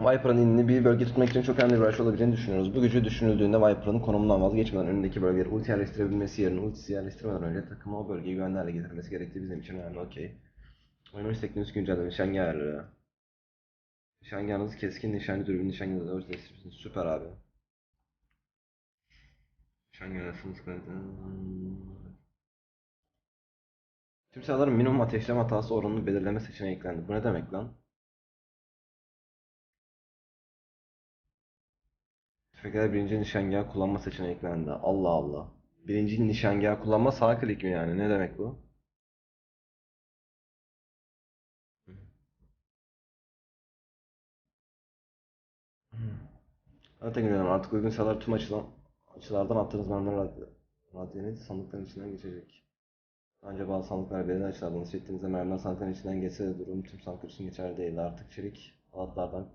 Viper'ın inini bir bölge tutmak için çok önemli bir araç olabileceğini düşünüyoruz. Bu gücü düşünüldüğünde Viper'ın konumundan vazgeçmeden önündeki bölgeleri ulti yerleştirebilmesi yerine ultisi yerleştirmeden önce takımı o bölgeyi güvenli hale getirmesi gerektiği bizim için önemli. Okey. Oynamış teknolojisi güncelleme nişangah ayarları. Nişangahınızı keskin nişancı dürbün nişangahınızı ölçüleştirirsiniz. Süper abi. Nişangah arasınız kaydı. Tüm silahların minimum ateşleme hatası oranını belirleme seçeneği eklendi. Bu ne demek lan? Tüfekler birinci nişangahı kullanma seçeneği eklendi. Allah Allah. Birinci nişangahı kullanma sağ klik mi yani? Ne demek bu? Zaten görüyorum artık uygun silahlar tüm açılan, açılardan attığınız mermiler rad- radyeni sandıkların içinden geçecek. Ancak bazı sandıklar belirli açılardan çektiğinizde mermiler sandıkların içinden geçse de durum tüm sandıklar için geçerli değil. Artık çelik halatlardan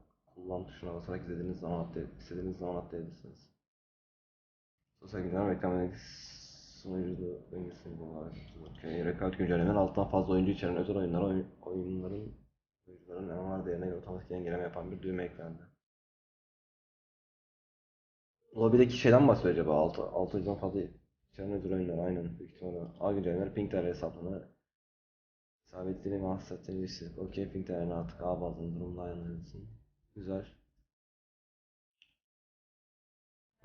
kullan tuşuna basarak istediğiniz zaman atlayıp istediğiniz zaman atlayabilirsiniz. Sosyal güncelleme reklam sunucu öncesinde var. Okay. Rekabet güncellemenin alttan fazla oyuncu içeren özel oyunlara oyun, oyunların oyuncuların var değerine göre otomatik yenileme yapan bir düğme eklendi. Lobby'deki şeyden bahsediyor acaba? 6, 600'den fazla içeren özel oyunlar aynen büyük ihtimalle. A güncellemeler ping değerleri hesaplanır. Sabitliğini ve hassasiyetini listesi. Okey ping değerini artık A bazında durumda ayarlanırsın. Güzel.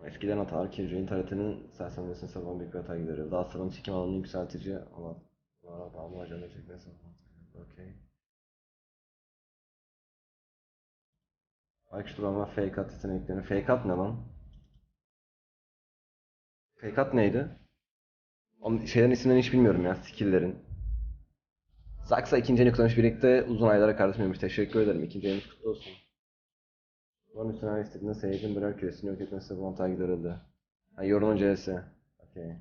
Eskiden hatalar Killjoy'un taretinin sersemlemesini savunan büyük bir hata gideriyor. Daha sıranın çekim alanını yükseltici alan. Lara bağımlı ajanı çekmesi Okey. Aykış durama fake at yeteneklerini. Fake at ne lan? Fake at neydi? Onun şeylerin isimlerini hiç bilmiyorum ya. Skill'lerin. Zaksa ikinci ayını kutlamış birlikte uzun aylara kardeşim. Teşekkür ederim. İkinci ayınız kutlu olsun. Bunun üstüne istediğinde seyircinin birer küresini yok etmesi mantığa giderildi. Ha, Yorunun C'si. Okey.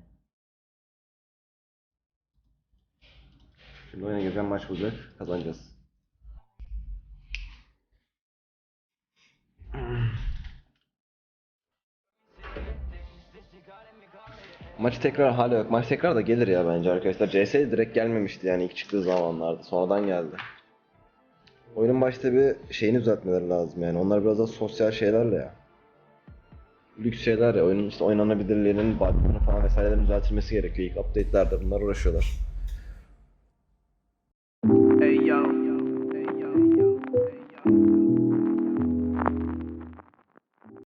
Şimdi oyuna gireceğim maç bulacak. Kazanacağız. Maçı tekrar hala yok. Maç tekrar da gelir ya bence arkadaşlar. CS direkt gelmemişti yani ilk çıktığı zamanlarda. Sonradan geldi. Oyunun başta bir şeyini düzeltmeleri lazım yani. Onlar biraz daha sosyal şeylerle ya. Lüks şeyler ya. Oyunun işte oynanabilirliğinin bug'larını falan vesairelerin düzeltilmesi gerekiyor. İlk update'lerde bunlar uğraşıyorlar.